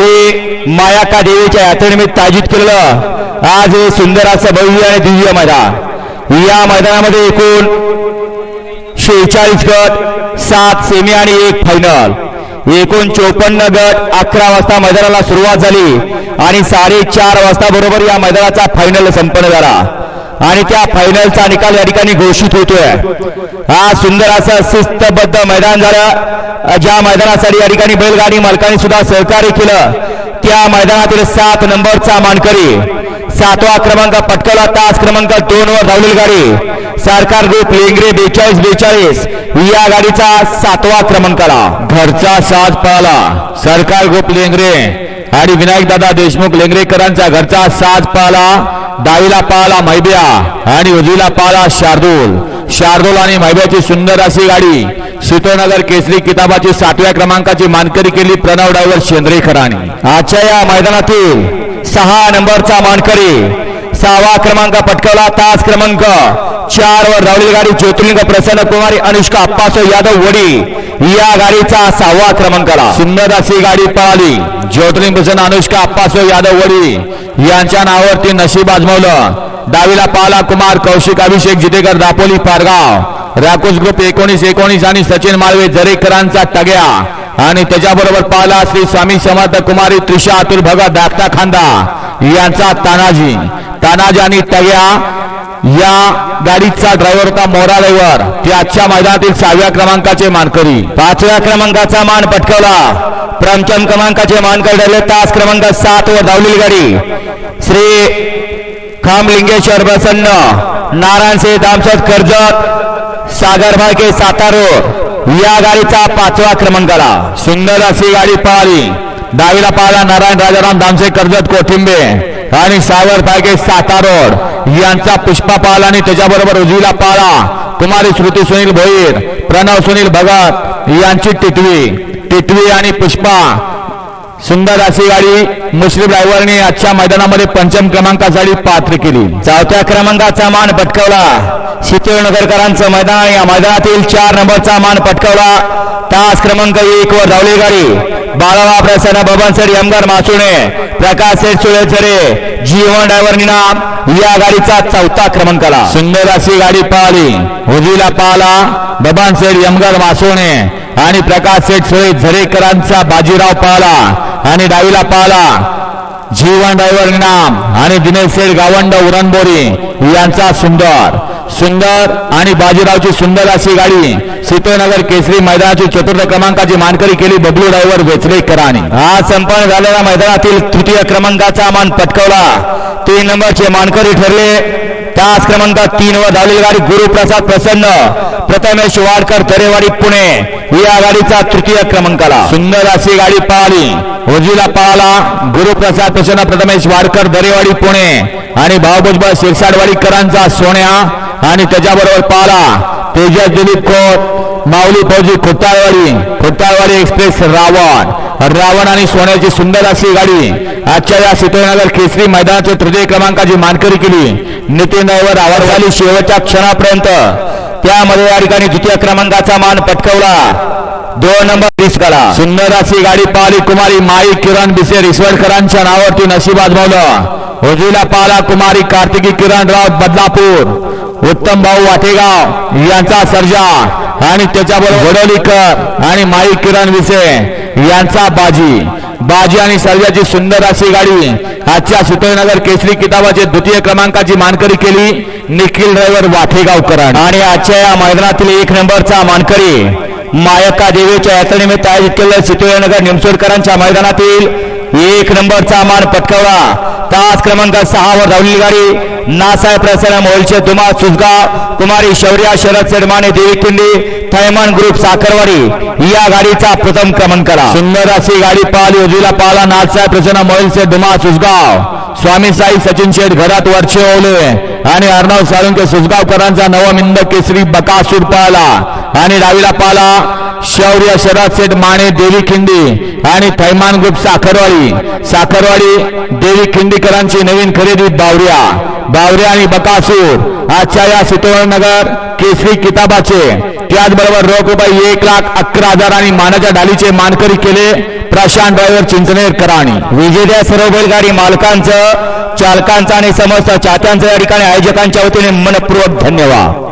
श्री मायाका देवीच्या यात्रेनिमित्त आयोजित केलेलं आज हे सुंदर असं भव्य आणि दिव्य मैदान. या मैदानामध्ये एकूण शेहेचाळीस गट सात सेमी आणि एक फायनल एकूण चोपन्न गट अकरा वाजता मैदानाला सुरुवात झाली आणि साडेचार वाजता बरोबर या मैदानाचा फायनल संपन्न झाला. आणि त्या फायनलचा निकाल या ठिकाणी घोषित होतोय. हा सुंदर असं शिस्तबद्ध मैदान झालं. ज्या मैदानासाठी या ठिकाणी बैलगाडी मालकांनी सुद्धा सहकार्य केलं. त्या मैदानातील सात नंबरचा मानकरी सातवा क्रमांक पटकवला. तास क्रमांक दोन वर धावलेली गाडी. सरकार ग्रुप लेंगरे बेचाळीस बेचाळीस. या गाडीचा सातवा क्रमांकाला. घरचा साज पळाला सरकार ग्रुप लेंगरे. आणि विनायकदादा देशमुख लेंगरेकरांचा घरचा साज पाला डावीला पाला मैब्या आणि उजवीला पाला शार्दूल. शार्दूल आणि मैब्याची सुंदर अशी गाडी. सीतोनगर केसरी किताबाची सातव्या क्रमांकाची मानकरी केली प्रणव डायव्हर शेंद्रेकरांनी. आजच्या या मैदानातील सहा नंबरचा मानकरी सहावा क्रमांक पटकवला. तास क्रमांक चार वर धावलेली गाडी ज्योतिर्लिंग प्रसन्न कुमारी अनुष्का अप्पासो यादव वडी. या गाडीचा सहावा क्रमांकाला सुंदर अशी गाडी पळाली. ज्योतिर्लिंग प्रसन्न अनुष्का अप्पासो यादव वडी. यांच्या नावावरती नशीब आजमावलं. डावीला पाला कुमार कौशिक अभिषेक जितेकर दापोली पारगाव. राकुश ग्रुप एकोणीस एकोणीस आणि सचिन माळवे जरेकरांचा टग्या. आणि त्याच्याबरोबर पाला श्री स्वामी समर्थ कुमारी त्रिषा अतुल भगत दाखता खांदा. यांचा तानाजी. तानाजी आणि तव्या या गाडीचा ड्रायव्हर होता मोरा ड्रायव्हर ते आजच्या मैदानातील सहाव्या क्रमांकाचे मानकरी. पाचव्या क्रमांकाचा मान पटकवला. प्रमचम क्रमांकाचे मानकरी ठरले. तास क्रमांक सात वर धावलेली गाडी. श्री खामलिंगेश्वर प्रसन्न नारायण श्री दामसद कर्जत सागर भागे सातारो. या गाडीचा पाचवा क्रमांकाला. सुंदर अशी गाडी पळाली डावीला पाहिला नारायण राजाराम दामसे कर्जत कोथिंबे आणि सागर भागे सातारोड. यांचा पुष्पा पाला आणि त्याच्याबरोबर उजवीला पाळा. कुमारी श्रुती सुनील भोईर प्रणव सुनील भगत यांची टिटवी टिटवी आणि पुष्पा. सुंदर अशी गाडी मुस्लिम ड्रायव्हरने आजच्या मैदानामध्ये पंचम क्रमांकासाठी पात्र केली. चौथ्या क्रमांकाचा मान पटकावला. शीतळनगरकरांचं मैदान. या मैदानातील चार नंबरचा मान पटकावला. तास क्रमांक एक वर धावली गाडी. बाळावा प्रसन्न बबन सर यमगर मासुणे प्रकाश सेठ सुळेचरे जीवन ड्रायव्हर निनाम या गाडीचा चौथा क्रमांकाला. सुंदर अशी गाडी पाहली. उजवीला पाहला बबन सेठ यमगार मासुणे आणि प्रकाश सेठ सुळे झरेकरांचा बाजीराव पाहला. आणि डावीला पाला. जीवन ड्रायव्हर नाम आणि दिनेश सेठ गावंड उरणबोरी यांचा सुंदर. सुंदर आणि बाजीरावची सुंदर अशी गाडी. सीतोनगर केसरी मैदानाची चतुर्थ क्रमांकाची मानकरी केली बबलू ड्रायव्हर वेचरेकरांनी आज संपन्न झालेल्या मैदानातील तृतीय क्रमांकाचा मान पटकवला. तीन नंबरचे मानकरी ठरले. तास क्रमांक तीन वर धावलेली गाडी गुरुप्रसाद प्रसन्न. प्रथमेश वाडकर दरेवाडी पुणे. या गाडीचा तृतीय क्रमांकाला. सुंदर अशी गाडी पळाली उजवीला पळाला गुरुप्रसाद प्रसन्न प्रथमेश वाडकर दरेवाडी पुणे. आणि भाऊभुजबळ शिरसाडवाडीकरांचा सोन्या. आणि त्याच्याबरोबर पाहला तेजस दिलीप कोट माऊली फौजी खोताळवाडी खोताळवाडी एक्सप्रेस रावण. रावण आणि सोन्याची सुंदर अशी गाडी. आजच्या या सीतोनगर केसरी मैदानाचे तृतीय क्रमांकाची मानकरी केली. नितीन ड्रायव्हर आवाज झाली शेवटच्या क्षणापर्यंत. त्यामध्ये या ठिकाणी द्वितीय क्रमांकाचा मान पटकवला. दोन नंबर करा सुंदर अशी गाडी पाहिली कुमारी माई किरण बिसे रिसवडकरांच्या नावावरती नशीब आजमावलं. उजवीला पाला कुमारी कार्तिकी किरण राव बदलापूर. उत्तम भाऊ वाटेगाव यांचा सर्जा. आणि त्याच्याबरोबर वडोलीकर आणि माई किरण विसे. यांचा बाजी. बाजी आणि सर्जाची सुंदर अशी गाडी. आजच्या सुतळनगर केसरी किताबाचे द्वितीय क्रमांकाची मानकरी केली निखिल ड्रायव्हर वाठेगावकर आणि आजच्या या मैदानातील एक नंबरचा मानकरी मायका देवीच्या यात्रेनिमित्त आयोजित केलेल्या सितोळनगर निमसोडकरांच्या मैदानातील एक नंबरचा मान पटकावला. तास क्रमांक सहा वर धावलेली गाडी नासाहेब प्रसन्न मोलचे दुमा सुसगाव कुमारी शौर्या शरद सेडमाने देवी किंडी थैमान ग्रुप साखरवाडी या गाडीचा प्रथम क्रमांक करा. सुंदर अशी गाडी पाहिली उजवीला पाला नाथसाहेब प्रसन्न मोलचे दुमा सुसगाव स्वामी साई सचिन शेठ घरात वरचे ओले. आणि अर्णव साळुंके सुजगावकरांचा नवमिंद केसरी बकासूर पाला. आणि डावीला पाला शौर्य शरद सेठ माने देवी खिंडी. आणि थैमान ग्रुप साखरवाडी. साखरवाडी देवी खिंडीकरांची नवीन खरेदी बावऱ्या बावऱ्या आणि बकासूर. आजच्या या सितोळनगर केसरी किताबाचे. त्याचबरोबर रोख रुपये एक लाख अकरा हजार आणि मानाच्या डालीचे मानकरी केले. प्रशांत ड्रायव्हर चिंचनेर कराणी. विजेत्या सर्व बैलगाडी मालकांचं चालकांचं आणि समस्त चात्यांचं या ठिकाणी आयोजकांच्या वतीने मनपूर्वक धन्यवाद.